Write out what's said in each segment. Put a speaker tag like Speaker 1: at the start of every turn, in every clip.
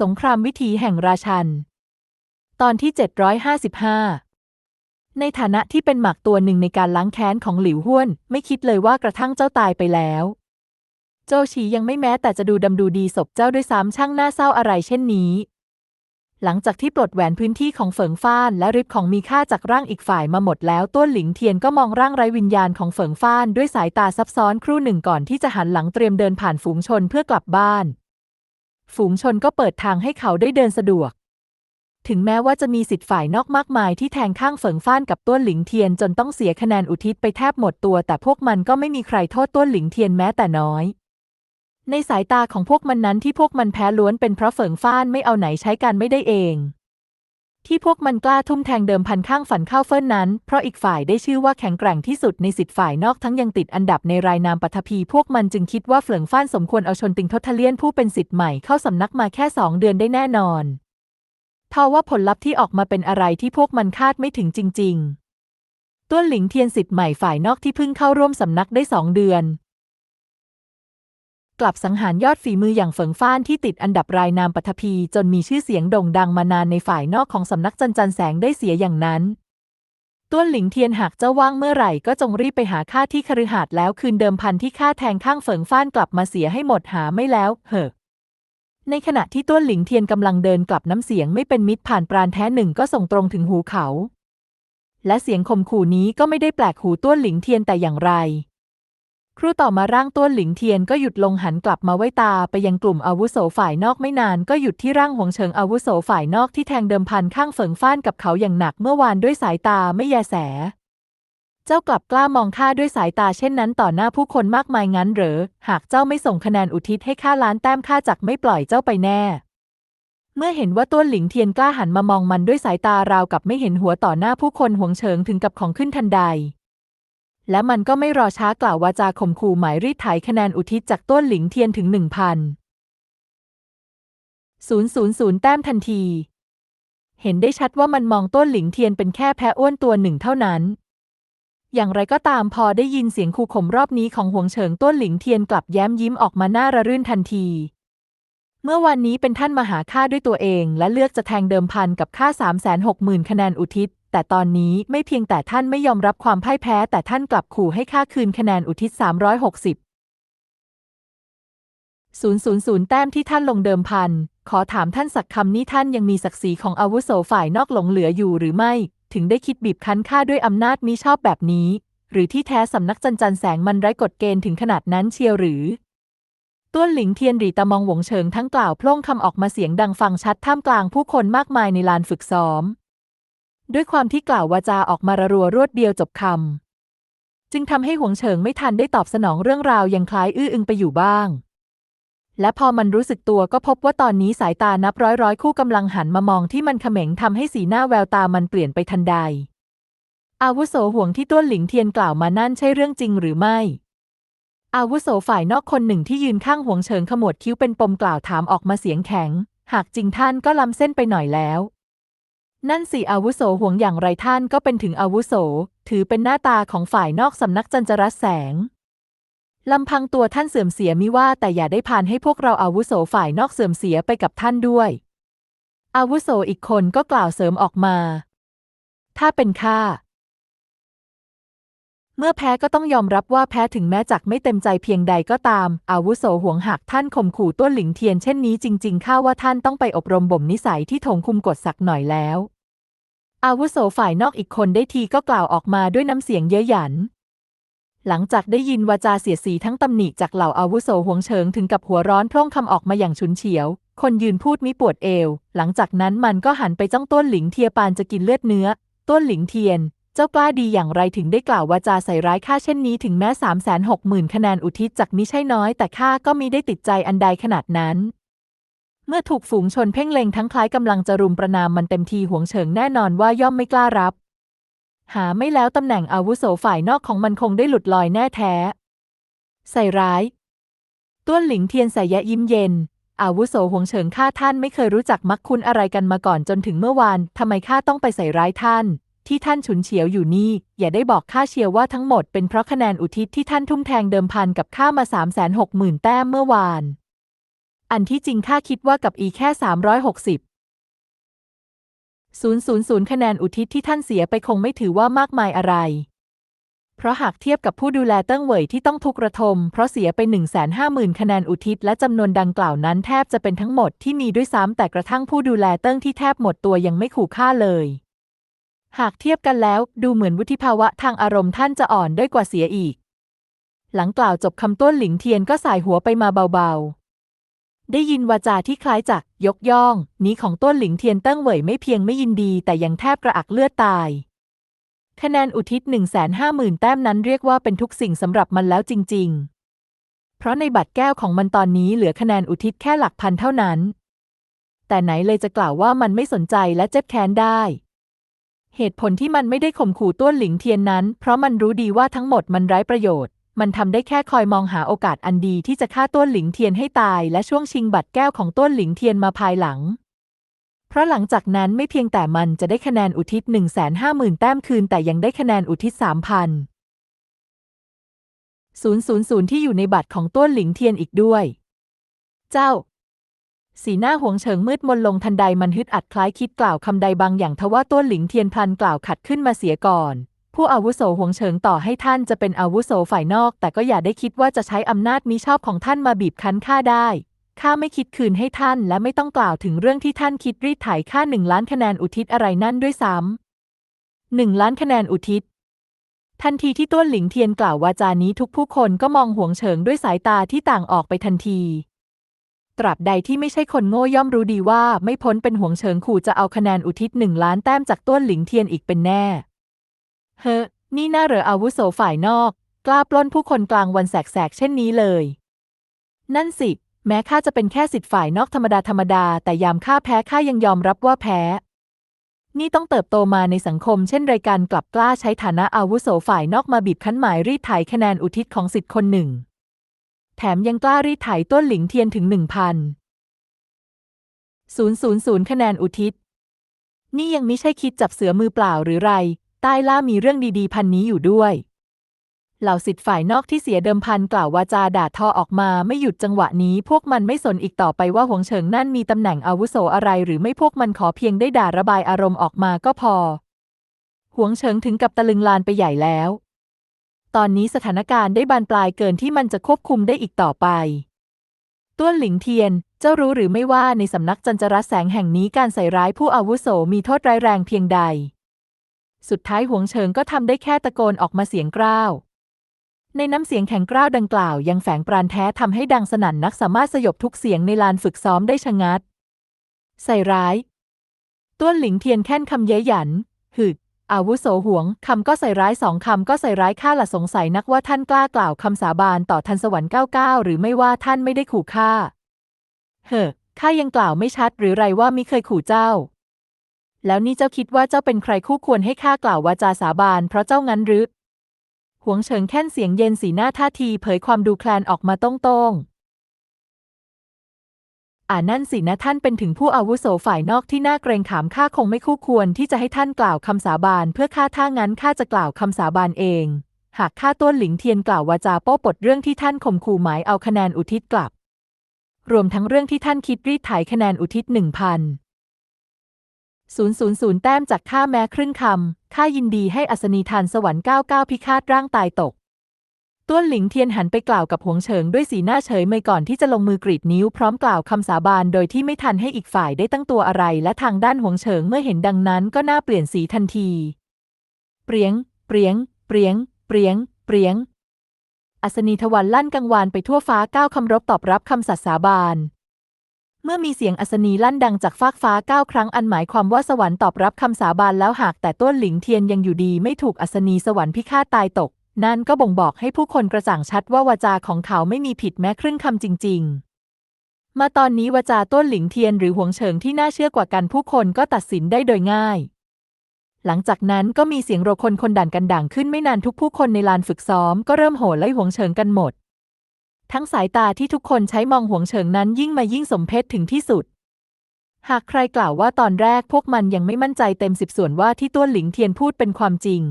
Speaker 1: สงครามวิถีแห่งราชัน ตอนที่ 755 ในฐานะที่เป็นหมากตัวหนึ่งในการล้างแค้นของหลิวห้วน ไม่คิดเลยว่ากระทั่งเจ้าตายไปแล้ว โจฉียังไม่แม้แต่จะดูดำดูดีศพเจ้าด้วยซ้ำช่างน่าเศร้าอะไรเช่นนี้ หลังจากที่ปลดแหวนพื้นที่ของเฟิงฟ้านและริบของมีค่าจากร่างอีกฝ่ายมาหมดแล้วต้วนหลิงเทียนก็มองร่างไร้วิญญาณของเฟิงฟ้านด้วยสายตาซับซ้อนครู่หนึ่งก่อนที่จะหันหลังเตรียมเดินผ่านฝูงชนเพื่อกลับบ้าน ฝูงชนก็เปิดทางให้เขาได้เดินสะดวก ถึงแม้ว่าจะมีสิทธิ์ฝ่ายนอกมากมายที่แทงข้างเฟิงฟ้านกับต้วนหลิงเทียนจนต้องเสียคะแนนอุทิศไปแทบหมดตัว แต่พวกมันก็ไม่มีใครโทษต้วนหลิงเทียนแม้แต่น้อย ในสายตาของพวกมันนั้นที่พวกมันแพ้ล้วนเป็นเพราะเฟิงฟ้านไม่เอาไหนใช้กันไม่ได้เอง ที่พวกมันกล้าทุ่มแทงเดิมพันข้างฝันเข้าเฟิ่นนั้น เพราะอีกฝ่ายได้ชื่อว่าแข็งแกร่งที่สุดในสิทธิ์ฝ่ายนอกทั้งยังติดอันดับในรายนามปัทภีพวกมันจึงคิดว่าเฟิงฟ้านสมควรเอาชนติงทศเลียนผู้เป็นสิทธิ์ใหม่เข้าสำนักมาแค่สองเดือนได้แน่นอนทว่าผลลัพธ์ที่ออกมาเป็นอะไรที่พวกมันคาดไม่ถึงจริง ๆ ต้วนหลิงเทียนสิทธิ์ใหม่ฝ่ายนอกที่เพิ่งเข้าร่วมสำนักได้สองเดือน กลับสังหารยอดฝีมืออย่างเฟิงฟ้านที่ติดอันดับรายนามปัทภีจนมีชื่อเสียงโด่งดังมานานในฝ่ายนอกของสำนักจันจันแสงได้เสียอย่างนั้นต้วนหลิงเทียนหากเจ้าว่างเมื่อไหร่ก็จงรีบไปหาข้าที่คฤหาสน์แล้วคืนเดิมพันที่ข้าแทงข้างเฟิงฟ้านกลับมาเสียให้หมดหาไม่แล้วเหอะ ในขณะที่ต้วนหลิงเทียนกำลังเดินกลับน้ำเสียงไม่เป็นมิตรผ่านปราณแท้หนึ่งก็ส่งตรงถึงหูเขา และเสียงข่มขู่นี้ก็ไม่ได้แปลกหูต้วนหลิงเทียนแต่อย่างไร ครู่ต่อมาร่างต้วนหลิงเทียนก็หยุดลงหันกลับมาไว้ตาไปยังกลุ่มอาวุโสฝ่ายนอกไม่นานก็หยุดที่ร่างหวงเฉิงอาวุโสฝ่ายนอกที่แทงเดิมพันข้างเฟิงฟ้านกับเขาอย่างหนักเมื่อวานด้วยสายตาไม่แยแส เจ้ากลับกล้ามองข้าด้วยสายตาเช่นนั้นต่อหน้าผู้คนมากมายงั้นเหรอ หากเจ้าไม่ส่งคะแนนอุทิศให้ข้าล้านแต้มข้าจักไม่ปล่อยเจ้าไปแน่ เมื่อเห็นว่าต้วนหลิงเทียนกล้าหันมามองมันด้วยสายตาราวกับไม่เห็นหัวต่อหน้าผู้คนหวงเฉิงถึงกับของขึ้นทันใด และมันก็ไม่รอช้ากล่าววาจาข่มขู่หมายรีดไถคะแนนอุทิศจากต้นหลิงเทียนถึงหนึ่งพันศูนย์ศูนย์ศูนย์แต้มทันที เห็นได้ชัดว่ามันมองต้นหลิงเทียนเป็นแค่แพะอ้วนตัวหนึ่งเท่านั้น อย่างไรก็ตามพอได้ยินเสียงคู่ข่มรอบนี้ของหวงเฉิงต้นหลิงเทียนกลับแย้มยิ้มออกมาหน้าระรื่นทันทีเมื่อวันนี้เป็นท่านมาหาข้าด้วยตัวเอง และเลือกจะแทงเดิมพันกับข้าสามแสนหกหมื่นคะแนนอุทิศ แต่ตอนนี้ไม่เพียงแต่ท่านไม่ยอมรับความพ่ายแพ้ แต่ท่านกลับขู่ให้ข้าคืนคะแนนอุทิศสามร้อยหกสิบศูนย์ศูนย์ศูนย์แต้มที่ท่านลงเดิมพัน ขอถามท่านสักคำนี้ท่านยังมีศักดิ์ศรีของอาวุโสฝ่ายนอกหลงเหลืออยู่หรือไม่ ถึงได้คิดบีบคั้นข้าด้วยอำนาจมิชอบแบบนี้ หรือที่แท้สำนักจันจันแสงมันไร้กฎเกณฑ์ถึงขนาดนั้นเชียวหรือต้วนหลิงเทียนหรีตามองหวงเฉิงทั้งกล่าวพล่งคำออกมาเสียงดังฟังชัดท่ามกลางผู้คนมากมายในลานฝึกซ้อม ด้วยความที่กล่าววาจาออกมาระรัวรวดเดียวจบคำจึงทำให้หวงเฉิงไม่ทันได้ตอบสนองเรื่องราวยังคล้ายอื้ออึงไปอยู่บ้าง และพอมันรู้สึกตัวก็พบว่าตอนนี้สายตานับร้อยร้อยคู่กำลังหันมามองที่มันเขม็งทำให้สีหน้าแววตามันเปลี่ยนไปทันใด อาวุโสห่วงที่ต้วนหลิงเทียนกล่าวมานั่นใช่เรื่องจริงหรือไม่อาวุโสฝ่ายนอกคนหนึ่งที่ยืนข้างหวงเฉิงขมวดคิ้วเป็นปมกล่าวถามออกมาเสียงแข็ง หากจริงท่านก็ล้ำเส้นไปหน่อยแล้ว นั่นสิอาวุโสห่วงอย่างไรท่านก็เป็นถึงอาวุโส ถือเป็นหน้าตาของฝ่ายนอกสำนักจันจรัสแสงลำพังตัวท่านเสื่อมเสียมิว่าแต่อย่าได้พานให้พวกเราอาวุโสฝ่ายนอกเสื่อมเสียไปกับท่านด้วย อาวุโสอีกคนก็กล่าวเสริมออกมา ถ้าเป็นข้า เมื่อแพ้ก็ต้องยอมรับว่าแพ้ถึงแม้จักไม่เต็มใจเพียงใดก็ตาม อาวุโสห่วงหากท่านข่มขู่ต้วนหลิงเทียนเช่นนี้จริงๆข้าว่าท่านต้องไปอบรมบ่มนิสัยที่ถงคุมกฎสักหน่อยแล้ว อาวุโสฝ่ายนอกอีกคนได้ทีก็กล่าวออกมาด้วยน้ำเสียงเย้ยหยัน หลังจากได้ยินวาจาเสียสีทั้งตำหนิจากเหล่าอาวุโสห่วงเฉิงถึงกับหัวร้อนพร่องคำออกมาอย่างฉุนเฉียว คนยืนพูดมิปวดเอว หลังจากนั้นมันก็หันไปจ้องต้นหลิงเทียปานจะกินเลือดเนื้อ ต้นหลิงเทียน จ้ากล้าดีอย่างไรถึงได้กล่าววาจาใส่ร้ายข้าเช่นนี้ถึงแม้สามแสนหกหมื่นคะแนนอุทิศจากมิใช่น้อย แต่ข้าก็มิได้ติดใจอันใดขนาดนั้น เมื่อถูกฝูงชนเพ่งเล็งทั้งคล้ายกำลังจะรุมประนามมันเต็มทีห่วงเฉิงแน่นอนว่าย่อมไม่กล้ารับ หาไม่แล้วตำแหน่งอาวุโสฝ่ายนอกของมันคงได้หลุดลอยแน่แท้ ใส่ร้าย ต้วนหลิงเทียนใส่แยะยิ้มเย็นอาวุโสหวงเฉิงข้าท่านไม่เคยรู้จักมักคุณอะไรกันมาก่อนจนถึงเมื่อวาน ทำไมข้าต้องไปใส่ร้ายท่าน ที่ท่านฉุนเฉียวอยู่นี่ อย่าได้บอกข้าเชียวว่าทั้งหมดเป็นเพราะคะแนนอุทิศที่ท่านทุ่มแทงเดิมพันกับข้ามาสามแสนหกหมื่นแต้มเมื่อวาน อันที่จริงข้าคิดว่ากับอีแค่ 360 000 คะแนนอุทิศที่ท่านเสียไปคงไม่ถือว่ามากมายอะไร เพราะหากเทียบกับผู้ดูแลเติ้งเหวยที่ต้องทุกข์ระทม เพราะเสียไป 150,000 คะแนนอุทิศและจำนวนดังกล่าวนั้นแทบจะเป็นทั้งหมดที่มีด้วยซ้ำแต่กระทั่งผู้ดูแลเติ้งที่แทบหมดตัวยังไม่ขู่ค่าเลย หากเทียบกันแล้ว ดูเหมือนวุฒิภาวะทางอารมณ์ท่านจะอ่อนด้อยกว่าเสียอีก หลังกล่าวจบคำต้นหลิงเทียนก็สายหัวไปมาเบาๆ ได้ยินวาจาที่คล้ายจักยกย่อง นี้ของต้นหลิงเทียนเติ้งเหวยไม่เพียงไม่ยินดี แต่ยังแทบกระอักเลือดตาย คะแนนอุทิศ 150,000 แต้มนั้นเรียกว่าเป็นทุกสิ่งสำหรับมันแล้วจริง ๆ เพราะในบัตรแก้วของมันตอนนี้เหลือคะแนนอุทิศแค่หลักพันเท่านั้น แต่ไหนเลยจะกล่าวว่ามันไม่สนใจและเจ็บแค้นได้ เหตุผลที่มันไม่ได้ข่มขู่ต้วนหลิงเทียนนั้น เพราะมันรู้ดีว่าทั้งหมดมันไร้ประโยชน์ มันทำได้แค่คอยมองหาโอกาสอันดีที่จะฆ่าต้วนหลิงเทียนให้ตาย และช่วงชิงบัตรแก้วของต้วนหลิงเทียนมาภายหลัง เพราะหลังจากนั้นไม่เพียงแต่มันจะได้คะแนนอุทิศ 150,000 แต้มคืน แต่ยังได้คะแนนอุทิศ 3,000 000 ที่อยู่ในบัตรของต้วนหลิงเทียนอีกด้วย เจ้า สีหน้าหวงเฉิงมืดมนลงทันใดมันฮึดอัดคล้ายคิดกล่าวคำใดบางอย่างทว่าต้วนหลิงเทียนพลันกล่าวขัดขึ้นมาเสียก่อน ผู้อาวุโสหวงเฉิงต่อให้ท่านจะเป็นอาวุโสฝ่ายนอก แต่ก็อย่าได้คิดว่าจะใช้อำนาจมิชอบของท่านมาบีบคั้นข้าได้ข้าไม่คิดคืนให้ท่านและไม่ต้องกล่าวถึงเรื่องที่ท่านคิดรีดไถค่าหนึ่งล้านคะแนนอุทิศอะไรนั่นด้วยซ้ำหนึ่งล้านคะแนนอุทิศ ทันทีที่ต้วนหลิงเทียนกล่าววาจานี้ทุกผู้คนก็มองหวงเฉิงด้วยสายตาที่ต่างออกไปทันที ตราบใดที่ไม่ใช่คนโง่ย่อมรู้ดีว่าไม่พ้นเป็นห่วงเฉิงขู่จะเอาคะแนนอุทิศหนึ่งล้านแต้มจากต้วนหลิงเทียนอีกเป็นแน่ เฮ้นี่น่าเหรออาวุโสฝ่ายนอก กล้าปล้นผู้คนกลางวันแสกๆเช่นนี้เลย นั่นสิ แม้ข้าจะเป็นแค่สิทธิ์ฝ่ายนอกธรรมดาธรรมดา แต่ยามข้าแพ้ข้ายังยอมรับว่าแพ้ นี่ต้องเติบโตมาในสังคม เช่นรายการกลับกล้าใช้ฐานะอาวุโสฝ่ายนอกมาบีบคั้นหมายรีดไถคะแนนอุทิศของสิทธิ์คนหนึ่ง แถมยังกล้ารีดไถต้นหลิงเทียนถึงหนึ่งพันศูนย์ศูนย์ศูนย์คะแนนอุทิศ นี่ยังไม่ใช่คิดจับเสือมือเปล่าหรือไร ใต้ล่ามีเรื่องดีๆ พันนี้อยู่ด้วย เหล่าสิทธิ์ฝ่ายนอกที่เสียเดิมพันกล่าววาจาด่าทอออกมาไม่หยุดจังหวะนี้ พวกมันไม่สนอีกต่อไปว่าหวงเฉิงนั่นมีตำแหน่งอาวุโสอะไร หรือไม่พวกมันขอเพียงได้ด่าระบายอารมณ์ออกมาก็พอหวงเฉิงถึงกับตะลึงลานไปใหญ่แล้ว ตอนนี้สถานการณ์ได้บานปลายเกินที่มันจะควบคุมได้อีกต่อไป ต้วนหลิงเทียน เจ้ารู้หรือไม่ว่าในสำนักจันจรัสแสงแห่งนี้การใส่ร้ายผู้อาวุโสมีโทษร้ายแรงเพียงใด สุดท้ายหวงเฉิงก็ทำได้แค่ตะโกนออกมาเสียงกร้าว ในน้ำเสียงแข็งกร้าวดังกล่าวยังแฝงปราณแท้ทำให้ดังสนั่นนักสามารถสยบทุกเสียงในลานฝึกซ้อมได้ชะงัด ใส่ร้าย ต้วนหลิงเทียนแค่นคำเย้ยหยัน หึก อาวุโสหวงคำก็ใส่ร้ายสองคำก็ใส่ร้ายข้าละสงสัยนักว่าท่านกล้ากล่าวคำสาบานต่อทันสวรรค์เก้าเก้าหรือไม่ว่าท่านไม่ได้ขู่ข้าเฮ้อข้ายังกล่าวไม่ชัดหรือไรว่ามิเคยขู่เจ้า แล้วนี่เจ้าคิดว่าเจ้าเป็นใครคู่ควรให้ข้ากล่าววาจาสาบานเพราะเจ้างั้นหรือหวงเฉิงแค่นเสียงเย็นสีหน้าท่าทีเผยความดูแคลนออกมาต้งๆ อ่านั่นสินะท่านเป็นถึงผู้อาวุโสฝ่ายนอกที่น่าเกรงขามข้าคงไม่คู่ควรที่จะให้ท่านกล่าวคำสาบาน เพื่อข้าถ้างั้นข้าจะกล่าวคำสาบานเอง หากข้าต้วนหลิงเทียนกล่าววาจาโป้ปดเรื่องที่ท่านข่มขู่หมายเอาคะแนนอุทิศกลับ รวมทั้งเรื่องที่ท่านคิดรีดไถคะแนนอุทิศหนึ่งพันศูนย์ศูนย์ศูนย์แต้มจากข้าแม้ครึ่งคำข้ายินดีให้อัศนีทานสวรรค์เก้าเก้าพิฆาตร่างตายตก ต้วนหลิงเทียนหันไปกล่าวกับหวงเฉิงด้วยสีหน้าเฉยเมยก่อนที่จะลงมือกรีดนิ้วพร้อมกล่าวคำสาบานโดยที่ไม่ทันให้อีกฝ่ายได้ตั้งตัวอะไร และทางด้านหวงเฉิงเมื่อเห็นดังนั้นก็หน้าเปลี่ยนสีทันที เปรียง เปรียง เปรียง เปรียง เปรียง อัศนีทวันลั่นกังวานไปทั่วฟ้าก้าวคำรบตอบรับคำสัตย์สาบานเมื่อมีเสียงอัศนีลั่นดังจากฟากฟ้าเก้าครั้งอันหมายความว่าสวรรค์ตอบรับคำสาบานแล้วหากแต่ต้นหลิงเทียนยังอยู่ดีไม่ถูกอัศนีสวรรค์พิฆาตตายตก นั่นก็บ่งบอกให้ผู้คนกระจ่างชัดว่าวาจาของเขาไม่มีผิดแม้ครึ่งคำจริง ๆ มาตอนนี้วาจาต้นหลิงเทียนหรือหวงเฉิงที่น่าเชื่อกว่ากันผู้คนก็ตัดสินได้โดยง่าย หลังจากนั้นก็มีเสียงโรคนคนด่านกันด่างขึ้นไม่นานทุกผู้คนในลานฝึกซ้อมก็เริ่มโห่ไล่หวงเฉิงกันหมด ทั้งสายตาที่ทุกคนใช้มองหวงเฉิงนั้นยิ่งมายิ่งสมเพชถึงที่สุดหากใครกล่าวว่าตอนแรกพวกมันยังไม่มั่นใจเต็มสิบส่วนว่าที่ต้วนหลิงเทียนพูดเป็นความจริง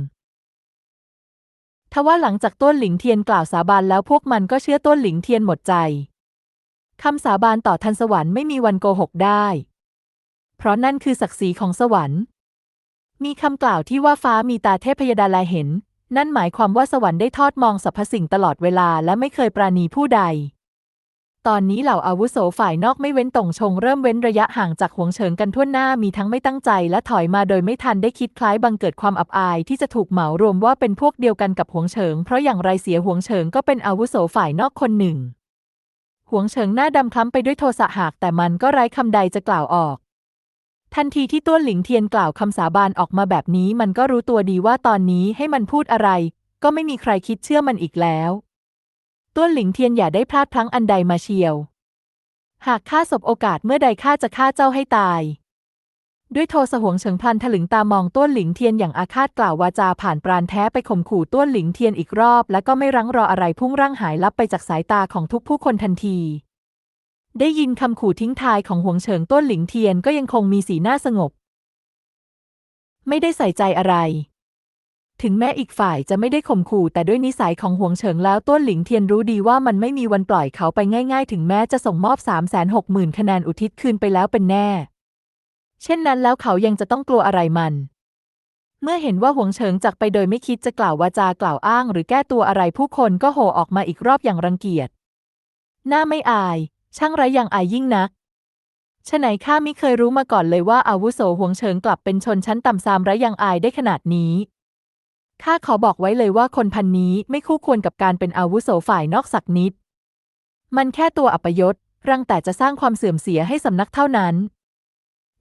Speaker 1: ทว่าหลังจากต้นหลิงเทียนกล่าวสาบานแล้วพวกมันก็เชื่อต้นหลิงเทียนหมดใจคำสาบานต่อทันสวรรค์ไม่มีวันโกหกได้ เพราะนั่นคือศักดิ์ศรีของสวรรค์ มีคำกล่าวที่ว่าฟ้ามีตาเทพยดาแลเห็น นั่นหมายความว่าสวรรค์ได้ทอดมองสรรพสิ่งตลอดเวลาและไม่เคยปราณีผู้ใด ตอนนี้เหล่าอาวุโสฝ่ายนอกไม่เว้นต่งชงเริ่มเว้นระยะห่างจากหวงเฉิงกันทั่วหน้ามีทั้งไม่ตั้งใจและถอยมาโดยไม่ทันได้คิดคล้ายบังเกิดความอับอายที่จะถูกเหมารวมว่าเป็นพวกเดียวกันกับหวงเฉิง เพราะอย่างไรเสียหวงเฉิงก็เป็นอาวุโสฝ่ายนอกคนหนึ่งหวงเฉิงหน้าดำคล้ำไปด้วยโทสะหากแต่มันก็ไร้คำใดจะกล่าวออก ทันทีที่ต้วนหลิงเทียนกล่าวคำสาบานออกมาแบบนี้มันก็รู้ตัวดีว่าตอนนี้ให้มันพูดอะไร ก็ไม่มีใครคิดเชื่อมันอีกแล้ว ต้วนหลิงเทียนอย่าได้พลาดพลั้งอันใดมาเชียว หากข้าสบโอกาสเมื่อใดข้าจะฆ่าเจ้าให้ตาย ด้วยโทสะหวงเฉิงพลันถลึงตามองต้วนหลิงเทียนอย่างอาฆาตกล่าววาจาผ่านปราณแท้ไปข่มขู่ต้วนหลิงเทียนอีกรอบ และก็ไม่รั้งรออะไรพุ่งร่างหายลับไปจากสายตาของทุกผู้คนทันทีได้ยินคำขู่ทิ้งทายของหวงเฉิงต้วนหลิงเทียนก็ยังคงมีสีหน้าสงบ ไม่ได้ใส่ใจอะไร ถึงแม้อีกฝ่ายจะไม่ได้ข่มขู่แต่ด้วยนิสัยของหวงเฉิงแล้วต้วนหลิงเทียนรู้ดีว่ามันไม่มีวันปล่อยเขาไปง่าย ๆ ถึงแม้จะส่งมอบ 3 6 0 0 0 0คะแนนอุทิศคืนไปแล้วเป็นแน่ เช่นนั้นแล้วเขายังจะต้องกลัวอะไรมัน เมื่อเห็นว่าหวงเฉิงจากไปโดยไม่คิดจะกล่าววาจากล่าวอ้าง หรือแก้ตัวอะไรผู้คนก็โห่ออกมาอีกรอบอย่างรังเกียจ หน้าไม่อาย ช่างไรอย่างอายยิ่งนักฉะไหนข้าไม่เคยรู้มาก่อนเลยว่าอาวุโสหวงเฉิงกลับเป็นชนชั้นต่ำซามไรอย่างอายได้ขนาดนี้ ข้าขอบอกไว้เลยว่าคนพันนี้ไม่คู่ควรกับการเป็นอาวุโสฝ่ายนอกสักนิด มันแค่ตัวอัปยศ รังแต่จะสร้างความเสื่อมเสียให้สำนักเท่านั้น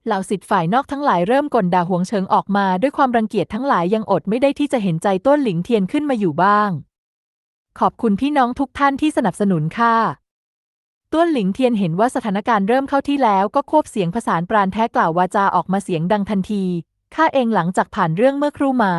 Speaker 1: เหล่าสิทธิ์ฝ่ายนอกทั้งหลายเริ่มกลด่าหวงเฉิงออกมาด้วยความรังเกียจทั้งหลายยังอดไม่ได้ที่จะเห็นใจต้นหลิงเทียนขึ้นมาอยู่บ้าง ขอบคุณพี่น้องทุกท่านที่สนับสนุนข้าต้วนหลิงเทียนเห็นว่าสถานการณ์เริ่มเข้าที่แล้วก็ควบเสียงผสานปราณแท้กล่าววาจาออกมาเสียงดังทันที ข้าเองหลังจากผ่านเรื่องเมื่อครู่มา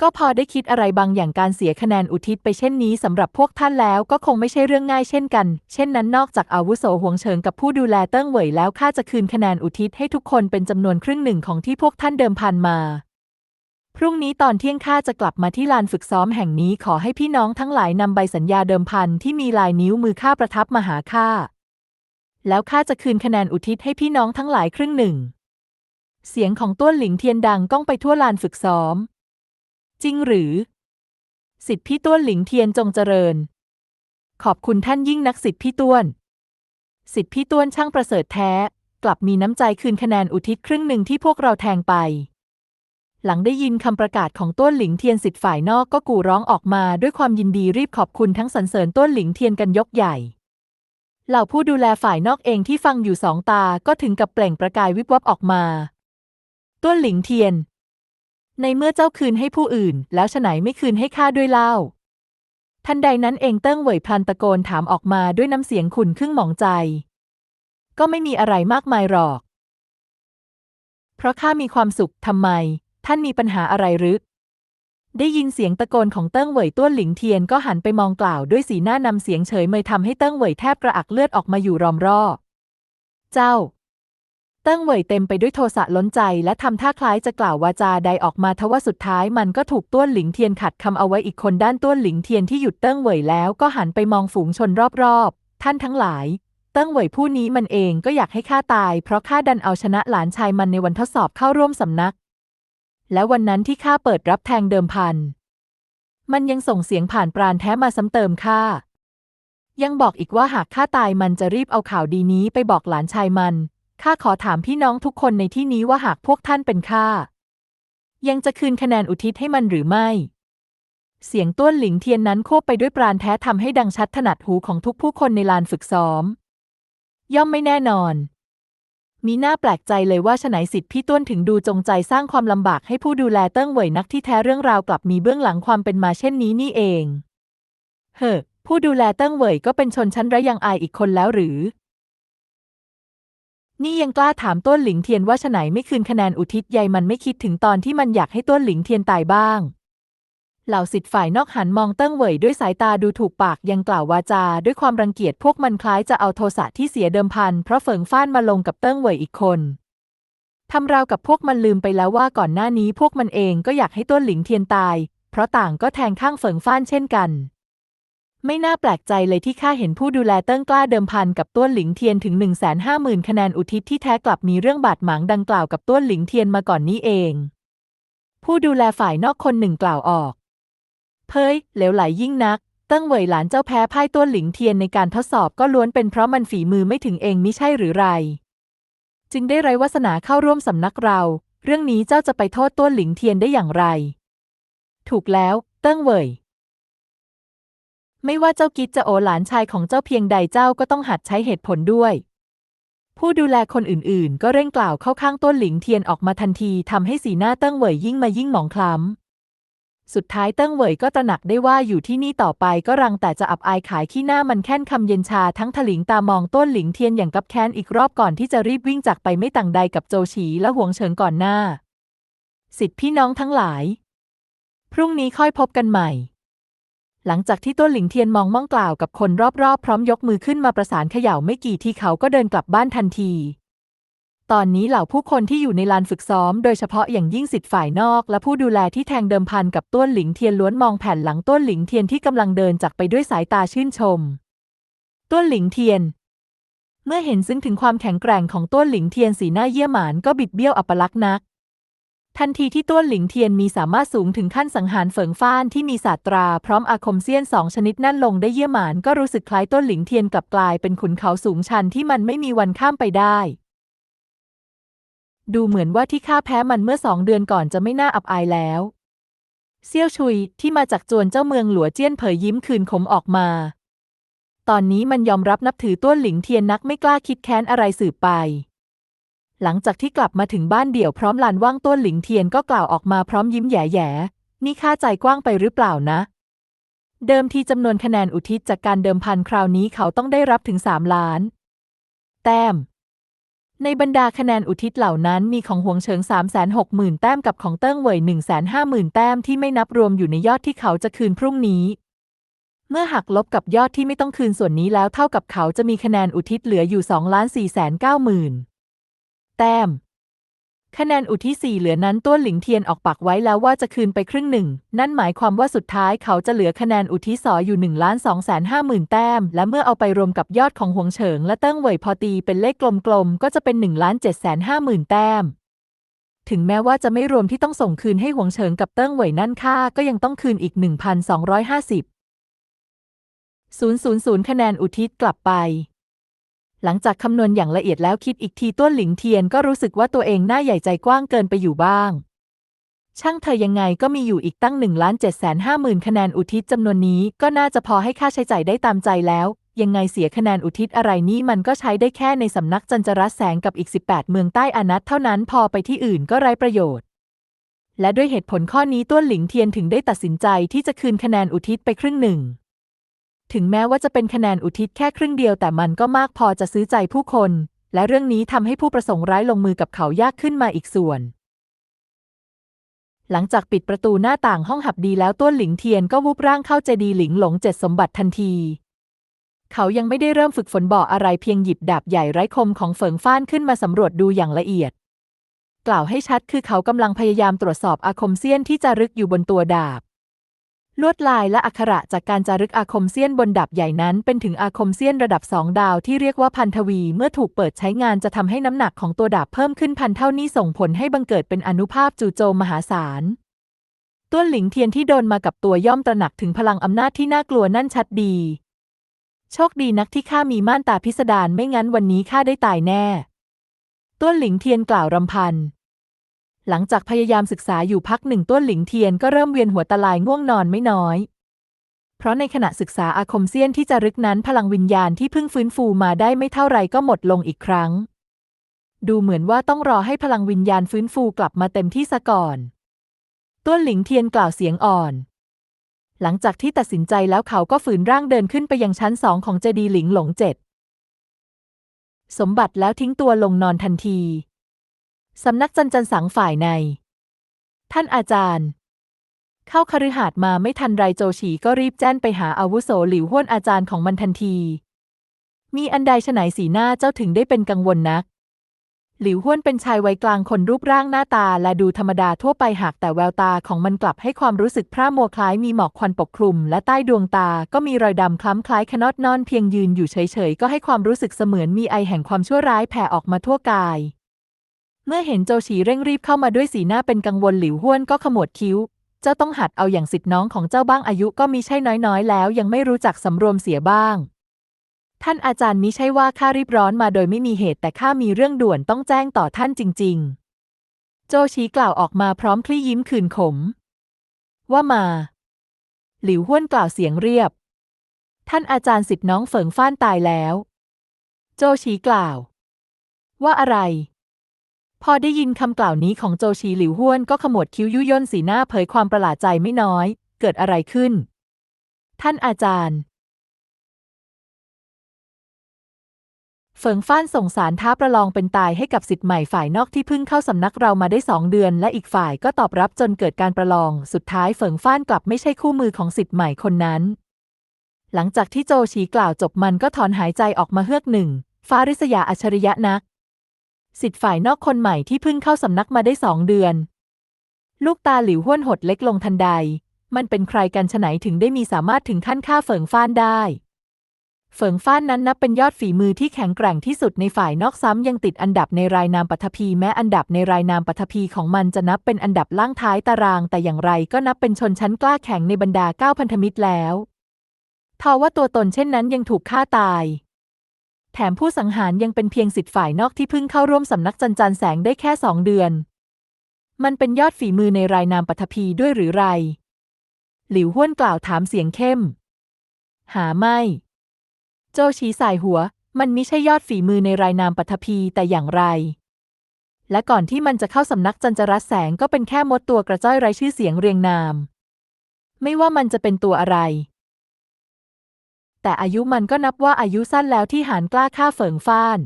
Speaker 1: ก็พอได้คิดอะไรบางอย่างการเสียคะแนนอุทิศไปเช่นนี้สำหรับพวกท่านแล้วก็คงไม่ใช่เรื่องง่ายเช่นกัน เช่นนั้นนอกจากอาวุโสหวงเฉิงกับผู้ดูแลเติ้งเหวยแล้วข้าจะคืนคะแนนอุทิศให้ทุกคนเป็นจำนวนครึ่งหนึ่งของที่พวกท่านเดิมพันมา พรุ่งนี้ตอนเที่ยงข้าจะกลับมาที่ลานฝึกซ้อมแห่งนี้ขอให้พี่น้องทั้งหลายนำใบสัญญาเดิมพันที่มีลายนิ้วมือข้าประทับมาหาข้า แล้วข้าจะคืนคะแนนอุทิศให้พี่น้องทั้งหลายครึ่งหนึ่ง เสียงของต้วนหลิงเทียนดังก้องไปทั่วลานฝึกซ้อม จริงหรือ สิทธิพี่ต้วนหลิงเทียนจงเจริญ ขอบคุณท่านยิ่งนักสิทธิพี่ต้วน สิทธิพี่ต้วนช่างประเสริฐแท้ กลับมีน้ำใจคืนคะแนนอุทิศครึ่งหนึ่งที่พวกเราแทงไป หลังได้ยินคำประกาศของต้วนหลิงเทียนสิทธิ์ฝ่ายนอกก็กู่ร้องออกมาด้วยความยินดีรีบขอบคุณทั้งสรรเสริญต้วนหลิงเทียนกันยกใหญ่เหล่าผู้ดูแลฝ่ายนอกเองที่ฟังอยู่สองตาก็ถึงกับเปล่งประกายวิบวับออกมา ต้วนหลิงเทียน ในเมื่อเจ้าคืนให้ผู้อื่น แล้วฉไหนไม่คืนให้ข้าด้วยเล่า ทันใดนั้นเองเติ้งเหวยพลันตะโกนถามออกมาด้วยน้ำเสียงขุ่นครึ่งหมองใจ ก็ไม่มีอะไรมากมายหรอก เพราะข้ามีความสุขทำไม ท่านมีปัญหาอะไรหรือได้ยินเสียงตะโกนของเติ้งเหวยต้วนหลิงเทียนก็หันไปมองกล่าวด้วยสีหน้านำเสียงเฉยเมยทำให้เติ้งเหวยแทบกระอักเลือดออกมาอยู่รอมรอ เจ้า ติ้งเหวยเต็มไปด้วยโทสะล้นใจและทำท่าคล้ายจะกล่าววาจาใดออกมาทว่าสุดท้ายมันก็ถูกต้วนหลิงเทียนขัดคำเอาไว้อีกคนด้านต้วนหลิงเทียนที่หยุดเติ้งเหวยแล้วก็หันไปมองฝูงชนรอบๆ ท่านทั้งหลาย เติ้งเหวยผู้นี้มันเองก็อยากให้ข้าตาย เพราะข้าดันเอาชนะหลานชายมันในวันทดสอบเข้าร่วมสำนัก และวันนั้นที่ข้าเปิดรับแทงเดิมพัน มันยังส่งเสียงผ่านปราณแท้มาซ้ำเติมข้ายังบอกอีกว่าหากข้าตายมันจะรีบเอาข่าวดีนี้ไปบอกหลานชายมัน ข้าขอถามพี่น้องทุกคนในที่นี้ว่าหากพวกท่านเป็นข้า ยังจะคืนคะแนนอุทิศให้มันหรือไม่ เสียงต้วนหลิงเทียนนั้นควบไปด้วยปราณแท้ทำให้ดังชัดถนัดหูของทุกผู้คนในลานฝึกซ้อม ย่อมไม่แน่นอน มีหน้าแปลกใจเลยว่าฉไหนสิทธิ์พี่ต้วนถึงดูจงใจสร้างความลำบากให้ผู้ดูแลเติ้งเหวยนักที่แท้เรื่องราวกลับมีเบื้องหลังความเป็นมาเช่นนี้นี่เอง เฮ้อผู้ดูแลเติ้งเหวยก็เป็นชนชั้นร้ยังอายอีกคนแล้วหรือ นี่ยังกล้าถามต้นหลิงเทียนว่าฉไหนไม่คืนคะแนนอุทิศใยมันไม่คิดถึงตอนที่มันอยากให้ต้นหลิงเทียนตายบ้าง เหล่าสิทธิ์ฝ่ายนอกหันมองเติ้งเหวยด้วยสายตาดูถูกปากยังกล่าววาจา ด้วยความรังเกียจพวกมันคล้ายจะเอาโทสะที่เสียเดิมพัน เพราะเฟิงฟ้านมาลงกับเติ้งเหวยอีกคนทำราวกับพวกมันลืมไปแล้วว่าก่อนหน้านี้พวกมันเองก็อยากให้ต้นหลิงเทียนตาย เพราะต่างก็แทงข้างเฟิงฟ้านเช่นกัน ไม่น่าแปลกใจเลยที่ข้าเห็นผู้ดูแลเติ้งกล้าเดิมพันกับต้วนหลิงเทียนถึง 150,000 คะแนนอุทิศที่แท้กลับมีเรื่องบาดหมางดังกล่าวกับต้วนหลิงเทียนมาก่อนนี้เอง ผู้ดูแลฝ่ายนอกคนหนึ่งกล่าวออก เพยเหลวไหลยิ่งนัก เติ้งเหวยหลานเจ้าแพ้พ่ายต้วนหลิงเทียนในการทดสอบก็ล้วนเป็นเพราะมันฝีมือไม่ถึงเองมิใช่หรือไร จึงได้ไรวาสนาเข้าร่วมสำนักเรา เรื่องนี้เจ้าจะไปโทษต้วนหลิงเทียนได้อย่างไร ถูกแล้ว เติ้งเหวย ไม่ว่าเจ้ากิจจะโอหลานชายของเจ้าเพียงใดเจ้าก็ต้องหัดใช้เหตุผลด้วย ผู้ดูแลคนอื่นๆ ก็เร่งกล่าวเข้าข้างต้นหลิงเทียนออกมาทันทีทำให้สีหน้าเติ้งเหวยยิ่งมายิ่งหมองคล้ำ สุดท้ายเติ้งเหวยก็ตระหนักได้ว่าอยู่ที่นี่ต่อไปก็รังแต่จะอับอายขายขี้หน้ามันแค่นคำเย็นชาทั้งถลิงตามองต้นหลิงเทียนอย่างกับแค้นอีกรอบก่อนที่จะรีบวิ่งจากไปไม่ต่างใดกับโจฉีและหวงเฉิงก่อนหน้า สิทธิพี่น้องทั้งหลาย พรุ่งนี้ค่อยพบกันใหม่ หลังจากที่ต้นหลิงเทียนมองม่องกล่าวกับคนรอบๆ พร้อมยกมือขึ้นมาประสานเขย่าไม่กี่ทีเขาก็เดินกลับบ้านทันที ตอนนี้เหล่าผู้คนที่อยู่ในลานฝึกซ้อม โดยเฉพาะอย่างยิ่งสิทธิ์ฝ่ายนอก และผู้ดูแลที่แทงเดิมพันกับต้นหลิงเทียนล้วนมองแผ่นหลังต้นหลิงเทียนที่กำลังเดินจากไปด้วยสายตาชื่นชม ต้นหลิงเทียน เมื่อเห็นซึ่งถึงความแข็งแกร่งของต้นหลิงเทียนสีหน้าเยี่ยหมานก็บิดเบี้ยวอัปลักษณ์นัก ทันทีที่ต้วนหลิงเทียนมีสามารถสูงถึงขั้นสังหารเฟิงฟ้านที่มีศาสตรา พร้อมอาคมเซียนสองชนิดนั่นลงได้เยี่ยหมานก็รู้สึกคล้ายต้นหลิงเทียนกลับกลายเป็นขุนเขาสูงชันที่มันไม่มีวันข้ามไปได้ ดูเหมือนว่าที่ข้าแพ้มันเมื่อสองเดือนก่อนจะไม่น่าอับอายแล้ว เซี่ยวชุยที่มาจากจวนเจ้าเมืองหลัวเจี้ยนเผยยิ้มคืนขมออกมา ตอนนี้มันยอมรับนับถือต้วนหลิงเทียนนักไม่กล้าคิดแค้นอะไรสืบไป หลังจากที่กลับมาถึงบ้านเดี่ยวพร้อมลานว่างต้นหลิงเทียนก็กล่าวออกมาพร้อมยิ้มแย่ๆนี่ข้าใจกว้างไปหรือเปล่านะ เดิมทีจำนวนคะแนนอุทิศจากการเดิมพันคราวนี้เขาต้องได้รับถึงสามล้าน แต้ม ในบรรดาคะแนนอุทิศเหล่านั้นมีของหวงเฉิง3 6 0 0 0 0 แต้มกับของเติ้งเหวย1 5 0 0 0 0 แต้มที่ไม่นับรวมอยู่ในยอดที่เขาจะคืนพรุ่งนี้เมื่อหักลบกับยอดที่ไม่ต้องคืนส่วนนี้แล้วเท่ากับเขาจะมีคะแนนอุทิศเหลืออยู่2 4 9 0 0 0 0 แต้ม คะแนนอุทิศสี่เหลือนั้นต้วหลิงเทียนออกปากไว้แล้วว่าจะคืนไปครึ่งหนึ่ง นั่นหมายความว่าสุดท้ายเขาจะเหลือคะแนนอุทิศสออยู่1ล้าน2แสนห้าหมื่นแต้ม และเมื่อเอาไปรวมกับยอดของหวงเฉิง และเติ้งเหวยพอตีเป็นเลขกลมๆก็จะเป็น1ล้าน7แสนห้าหมื่นแต้มถึงแม้ว่าจะไม่รวมที่ต้องส่งคืนให้หวงเฉิงกับเติ้งเหวยนั่นค่าก็ยังต้องคืนอีก 1,250 000 คะแนนอุทิศกลับไป หลังจากคำนวณอย่างละเอียดแล้วคิดอีกทีต้วนหลิงเทียนก็รู้สึกว่าตัวเองหน้าใหญ่ใจกว้างเกินไปอยู่บ้าง ช่างเธอยังไงก็มีอยู่อีกตั้ง1ล้าน7แสนห้าหมื่นคะแนนอุทิศจำนวนนี้ก็น่าจะพอให้ค่าใช้จ่ายได้ตามใจแล้ว ยังไงเสียคะแนนอุทิศอะไรนี่มันก็ใช้ได้แค่ในสำนักจันจรัสแสงกับอีก 18 เมืองใต้อานัตเท่านั้นพอไปที่อื่นก็ไร้ประโยชน์ และด้วยเหตุผลข้อนี้ต้วนหลิงเทียนถึงได้ตัดสินใจที่จะคืนคะแนนอุทิศไปครึ่งหนึ่ง ถึงแม้ว่าจะเป็นคะแนนอุทิศแค่ครึ่งเดียวแต่มันก็มากพอจะซื้อใจผู้คน และเรื่องนี้ทำให้ผู้ประสงค์ร้ายลงมือกับเขายากขึ้นมาอีกส่วน หลังจากปิดประตูหน้าต่างห้องหับดีแล้วต้วนหลิงเทียนก็วุบร่างเข้าเจดีหลิงหลงเจ็ดสมบัติทันที เขายังไม่ได้เริ่มฝึกฝนบ่ออะไรเพียงหยิบดาบใหญ่ไร้คมของเฟิงฟ้านขึ้นมาสำรวจดูอย่างละเอียด กล่าวให้ชัดคือเขากำลังพยายามตรวจสอบอาคมเซียนที่จารึกอยู่บนตัวดาบ ลวดลายและอักขระจากการจารึกอาคมเซียนบนดาบใหญ่นั้น เป็นถึงอาคมเซียนระดับสองดาวที่เรียกว่าพันทวีเมื่อถูกเปิดใช้งานจะทำให้น้ำหนักของตัวดาบเพิ่มขึ้นพันเท่านี้ส่งผลให้บังเกิดเป็นอนุภาพจู่โจมมหาศาลต้วนหลิงเทียนที่โดนมากับตัวย่อมตระหนักถึงพลังอำนาจที่น่ากลัวนั่นชัดดี โชคดีนักที่ข้ามีม่านตาพิสดารไม่งั้นวันนี้ข้าได้ตายแน่ต้วนหลิงเทียนกล่าวรำพัน หลังจากพยายามศึกษาอยู่พักหนึ่งต้วนหลิงเทียนก็เริ่มเวียนหัวตะลายง่วงนอนไม่น้อย เพราะในขณะศึกษาอาคมเซียนที่จะรึกนั้นพลังวิญญาณที่เพิ่งฟื้นฟูมาได้ไม่เท่าไรก็หมดลงอีกครั้ง ดูเหมือนว่าต้องรอให้พลังวิญญาณฟื้นฟูกลับมาเต็มที่ซะก่อนต้วนหลิงเทียนกล่าวเสียงอ่อน หลังจากที่ตัดสินใจแล้วเขาก็ฝืนร่างเดินขึ้นไปยังชั้นสองของเจดีหลิงหลงเจ็ดสมบัติแล้วทิ้งตัวลงนอนทันที สำนักจันจันสังฝ่ายใน ท่านอาจารย์ เข้าคฤหาสน์มาไม่ทันไรโจฉีก็รีบแจ้นไปหาอาวุโสหลิวห้วนอาจารย์ของมันทันที มีอันใดฉไหนสีหน้าเจ้าถึงได้เป็นกังวลนัก หลิวห้วนเป็นชายวัยกลางคนรูปร่างหน้าตาและดูธรรมดาทั่วไปหากแต่แววตาของมันกลับให้ความรู้สึกพร่ามัวคล้ายมีหมอกควันปกคลุม และใต้ดวงตาก็มีรอยดำคล้ำคล้ายขนอดนอนเพียงยืนอยู่เฉยๆก็ให้ความรู้สึกเสมือนมีไอแห่งความชั่วร้ายแผ่ออกมาทั่วกาย เมื่อเห็นโจฉีเร่งรีบเข้ามาด้วยสีหน้าเป็นกังวลหลิวห้วนก็ขมวดคิ้ว เจ้าต้องหัดเอาอย่างสิทธิน้องของเจ้าบ้างอายุก็มีใช่น้อยๆ แล้ว ยังไม่รู้จักสำรวมเสียบ้าง ท่านอาจารย์มิใช่ว่าข้ารีบร้อนมาโดยไม่มีเหตุแต่ข้ามีเรื่องด่วนต้องแจ้งต่อท่านจริง ๆ โจชีกล่าวออกมาพร้อมคลี่ยิ้มคืนขม ว่ามา หลิวห้วนกล่าวเสียงเรียบ ท่านอาจารย์สิทธิน้องเฟิงฟ้านตายแล้ว โจชีกล่าว ว่าอะไร พอได้ยินคำกล่าวนี้ของโจชีหลิวห้วนก็ขมวดคิ้วยุย่นสีหน้าเผยความประหลาดใจไม่น้อย เกิดอะไรขึ้น ท่านอาจารย์ เฟิงฟ้านส่งสารท้าประลองเป็นตายให้กับสิทธิ์ใหม่ฝ่ายนอกที่เพิ่งเข้าสำนักเรามาได้สองเดือน และอีกฝ่ายก็ตอบรับจนเกิดการประลอง สุดท้ายเฟิงฟ้านกลับไม่ใช่คู่มือของสิทธิ์ใหม่คนนั้น หลังจากที่โจฉีกล่าวจบมันก็ถอนหายใจออกมาเฮือกหนึ่งฟ้าริษยาอัจฉริยะนัก สิทธิ์ฝ่ายนอกคนใหม่ที่เพิ่งเข้าสำนักมาได้สองเดือน ลูกตาหลิวห้วนหดเล็กลงทันใด มันเป็นใครกันฉไหนถึงได้มีสามารถถึงขั้นฆ่าเฟิงฟ้านได้เฟิงฟ้านนั้นนับเป็นยอดฝีมือที่แข็งแกร่งที่สุดในฝ่ายนอกซ้ำยังติดอันดับในรายนามปัทภีแม้อันดับในรายนามปัทภีของมันจะนับเป็นอันดับล่างท้ายตาราง แต่อย่างไรก็นับเป็นชนชั้นกล้าแข็งในบรรดาเก้าพันธมิตรแล้วทว่าตัวตนเช่นนั้นยังถูกฆ่าตาย แถมผู้สังหารยังเป็นเพียงสิทธิ์ฝ่ายนอกที่เพิ่งเข้าร่วมสำนักจันจันแสงได้แค่สองเดือน มันเป็นยอดฝีมือในรายนามปัทภีด้วยหรือไร หลิวห้วนกล่าวถามเสียงเข้ม หาไม่ โจชีสายหัว มันไมิใช่ยอดฝีมือในรายนามปัทภีแต่อย่างไร และก่อนที่มันจะเข้าสำนักจันจรัสแสงก็เป็นแค่มดตัวกระจ้อยไร้ชื่อเสียงเรียงนาม ไม่ว่ามันจะเป็นตัวอะไร แต่อายุมันก็นับว่าอายุสั้นแล้วที่หานกล้าฆ่าเฟิงฟ้าน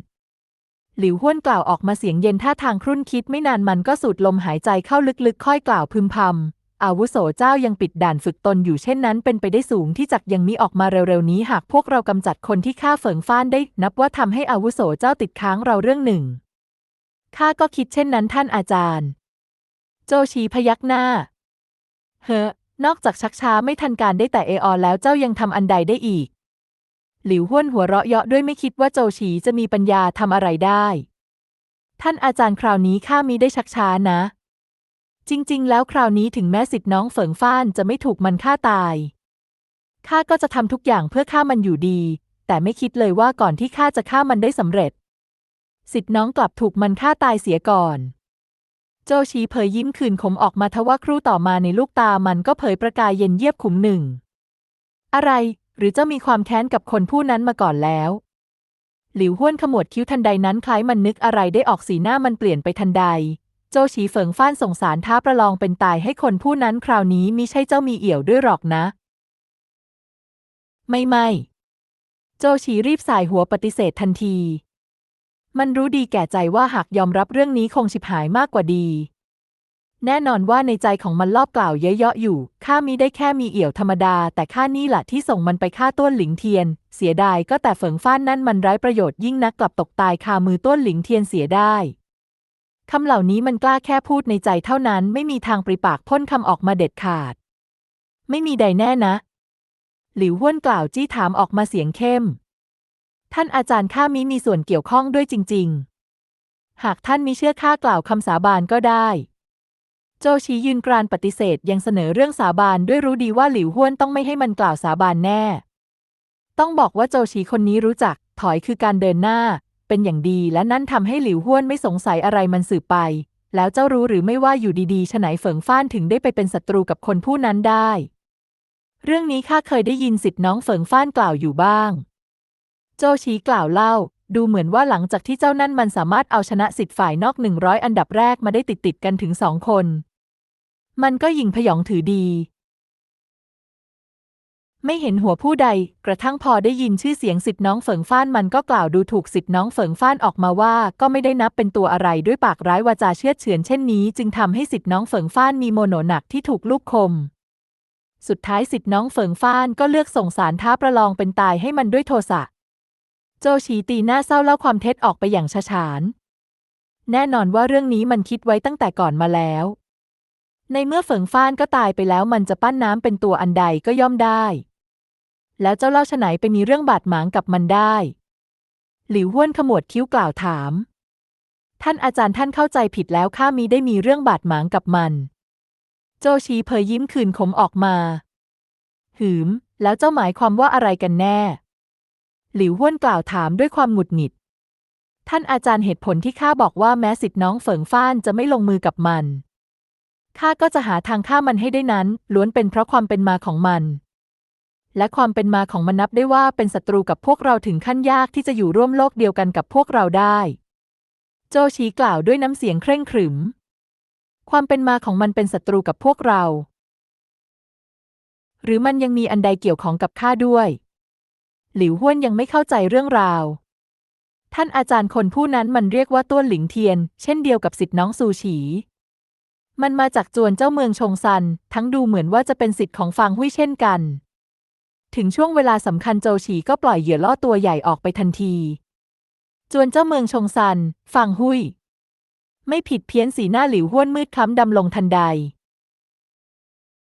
Speaker 1: หลิวห้วนกล่าวออกมาเสียงเย็นท่าทางครุ่นคิดไม่นานมันก็สูดลมหายใจเข้าลึกๆ ค่อยกล่าวพึมพำอาวุโสเจ้ายังปิดด่านฝึกตนอยู่เช่นนั้น เป็นไปได้สูงที่จักยังมีออกมาเร็วๆนี้ หากพวกเรากำจัดคนที่ฆ่าเฟิงฟ้านได้ นับว่าทำให้อาวุโสเจ้าติดค้างเราเรื่องหนึ่งข้าก็คิดเช่นนั้นท่านอาจารย์ โจชีพยักหน้า เฮ้อนอกจากชักช้าไม่ทันการได้แต่เอออแล้วเจ้ายังทำอันใดได้อีก หลิวห้วนหัวเราะเยาะด้วยไม่คิดว่าโจฉีจะมีปัญญาทำอะไรได้ ท่านอาจารย์คราวนี้ข้ามีได้ชักช้านะ จริง ๆ แล้วคราวนี้ถึงแม้สิทธิ์น้องเฟิงฟ้านจะไม่ถูกมันฆ่าตายข้าก็จะทำทุกอย่างเพื่อฆ่ามันอยู่ดี แต่ไม่คิดเลยว่าก่อนที่ข้าจะฆ่ามันได้สำเร็จ สิทธิ์น้องกลับถูกมันฆ่าตายเสียก่อน โจชีเผยยิ้มคืนขมออกมาทว่าครู่ต่อมาในลูกตามันก็เผยประกายเย็นเยียบขุมหนึ่ง อะไร หรือเจ้ามีความแค้นกับคนผู้นั้นมาก่อนแล้ว หลิวห้วนขมวดคิ้วทันใดนั้นคล้ายมันนึกอะไรได้ออกสีหน้ามันเปลี่ยนไปทันใด โจฉีเฟิงฟ้านส่งสารท้าประลองเป็นตายให้คนผู้นั้นคราวนี้มิใช่เจ้ามีเอี่ยวด้วยหรอกนะ ไม่ไม่โจฉีรีบสายหัวปฏิเสธทันที มันรู้ดีแก่ใจว่าหากยอมรับเรื่องนี้คงฉิบหายมากกว่าดี แน่นอนว่าในใจของมันรอบกล่าวเยาะๆอยู่ ข้ามิได้แค่มีเอี่ยวธรรมดา แต่ข้านี่แหละที่ส่งมันไปฆ่าต้วนหลิงเทียน เสียดายก็แต่เฟิงฟ้านนั่นมันไร้ประโยชน์ยิ่งนักกลับตกตายคามือต้วนหลิงเทียนเสียได้คำเหล่านี้มันกล้าแค่พูดในใจเท่านั้นไม่มีทางปริปากพ่นคำออกมาเด็ดขาด ไม่มีใดแน่นะ หลิวห้วนกล่าวจี้ถามออกมาเสียงเข้ม ท่านอาจารย์ข้ามิมีส่วนเกี่ยวข้องด้วยจริง ๆ หากท่านมิเชื่อข้ากล่าวคำสาบานก็ได้ โจชียืนกรานปฏิเสธยังเสนอเรื่องสาบานด้วยรู้ดีว่าหลิวห้วนต้องไม่ให้มันกล่าวสาบานแน่ ต้องบอกว่าโจชีคนนี้รู้จัก ถอยคือการเดินหน้า เป็นอย่างดีและนั่นทำให้หลิวห้วนไม่สงสัยอะไรมันสืบไป แล้วเจ้ารู้หรือไม่ว่าอยู่ดีๆฉไหนเฟิงฟ้านถึงได้ไปเป็นศัตรูกับคนผู้นั้นได้ เรื่องนี้ข้าเคยได้ยินสิทธิ์น้องเฟิงฟ้านกล่าวอยู่บ้าง โจชีกล่าวเล่า ดูเหมือนว่าหลังจากที่เจ้านั่นมันสามารถเอาชนะสิทธิ์ฝ่ายนอกหนึ่งร้อยอันดับแรกมาได้ติดติดกันถึงสองคน มันก็ยิงพยองถือดี ไม่เห็นหัวผู้ใด กระทั่งพอได้ยินชื่อเสียงสิทธิ์น้องเฟิงฟ้านมันก็กล่าวดูถูกสิทธิ์น้องเฟิงฟ้านออกมาว่าก็ไม่ได้นับเป็นตัวอะไรด้วยปากร้ายวาจาเชื่อเฉือนเช่นนี้จึงทำให้สิทธิ์น้องเฟิงฟ้านมีโมโนหนักที่ถูกลูกคมสุดท้ายสิทธิ์น้องเฟิงฟ้านก็เลือกส่งสารท้าประลองเป็นตายให้มันด้วยโทสะ โจฉีตีหน้าเศร้าเล่าความเท็จออกไปอย่างฉาฉาน แน่นอนว่าเรื่องนี้มันคิดไว้ตั้งแต่ก่อนมาแล้ว ในเมื่อเฟิงฟ้านก็ตายไปแล้วมันจะปั้นน้ำเป็นตัวอันใดก็ย่อมได้ แล้วเจ้าเล่าฉไหนไปมีเรื่องบาดหมางกับมันได้ หลิวห้วนขมวดคิ้วกล่าวถาม ท่านอาจารย์ท่านเข้าใจผิดแล้วข้ามีได้มีเรื่องบาดหมางกับมัน โจชีเผยยิ้มคืนขมออกมา หืม แล้วเจ้าหมายความว่าอะไรกันแน่ หลิวห้วนกล่าวถามด้วยความหงุดหงิด ท่านอาจารย์เหตุผลที่ข้าบอกว่าแม้สิทธิ์น้องเฟิงฟ้านจะไม่ลงมือกับมันข้าก็จะหาทางฆ่ามันให้ได้นั้น ล้วนเป็นเพราะความเป็นมาของมัน และความเป็นมาของมันนับได้ว่าเป็นศัตรูกับพวกเราถึงขั้นยากที่จะอยู่ร่วมโลกเดียวกันกับพวกเราได้ โจชีกล่าวด้วยน้ำเสียงเคร่งขรึม ความเป็นมาของมันเป็นศัตรูกับพวกเรา หรือมันยังมีอันใดเกี่ยวของกับข้าด้วย หลิวห้วนยังไม่เข้าใจเรื่องราว ท่านอาจารย์คนผู้นั้นมันเรียกว่าต้วนหลิงเทียน เช่นเดียวกับสิทธิ์น้องซูฉี มันมาจากจวนเจ้าเมืองชงซัน ทั้งดูเหมือนว่าจะเป็นสิทธิ์ของฟางหุยเช่นกัน ถึงช่วงเวลาสำคัญโจฉีก็ปล่อยเหยื่อล่อตัวใหญ่ออกไปทันที จวนเจ้าเมืองชงซันฟางหุยไม่ผิดเพี้ยนสีหน้าหลิวห้วนมืดคล้ำดำลงทันใด